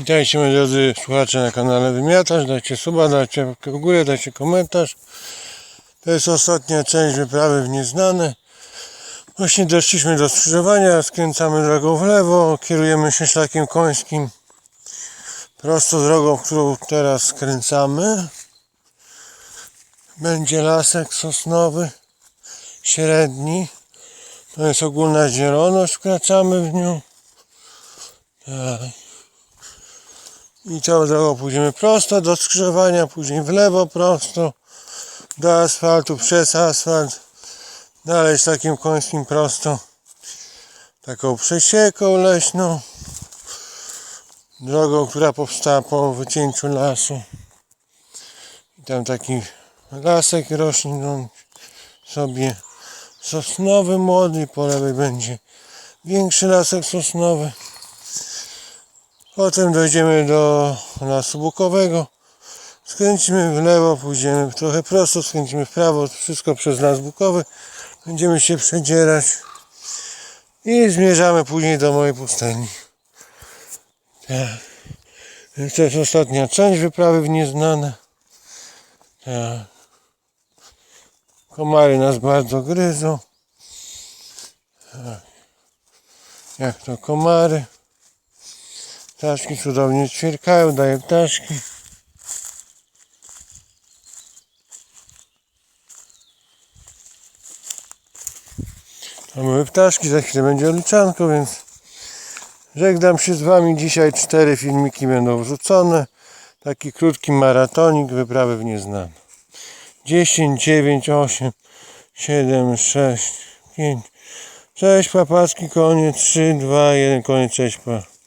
Witajcie moi drodzy słuchacze na kanale Wymiatacz. Dajcie suba, dajcie w górę, dajcie komentarz. To jest ostatnia część wyprawy w nieznane. Właśnie doszliśmy do skrzyżowania, skręcamy drogą w lewo, kierujemy się szlakiem końskim prosto drogą, którą teraz skręcamy. Będzie lasek sosnowy, średni. To jest ogólna zieloność, wkraczamy w nią. Tak. I całą drogą pójdziemy prosto do skrzyżowania, później w lewo prosto do asfaltu, przez asfalt, dalej z takim końskim prosto, taką przesieką leśną, drogą, która powstała po wycięciu lasu. I tam taki lasek rośnie no, sobie sosnowy młody, po lewej będzie większy lasek sosnowy. Potem dojdziemy do lasu bukowego. Skręcimy w lewo, pójdziemy trochę prosto, skręcimy w prawo, wszystko przez las bukowy. Będziemy się przedzierać i zmierzamy później do mojej pustelni. Tak. To jest ostatnia część wyprawy w nieznane. Tak. Komary nas bardzo gryzą. Tak. Jak to komary. Ptaszki cudownie ćwierkają, dają ptaszki. To były ptaszki, za chwilę będzie liczanko, więc żegnam się z Wami. Dzisiaj cztery filmiki będą wrzucone. Taki krótki maratonik wyprawy w nieznane. 10, 9, 8, 7, 6, 5. Cześć papacki, konie, 3, 2, 1, koniec, cześć pa.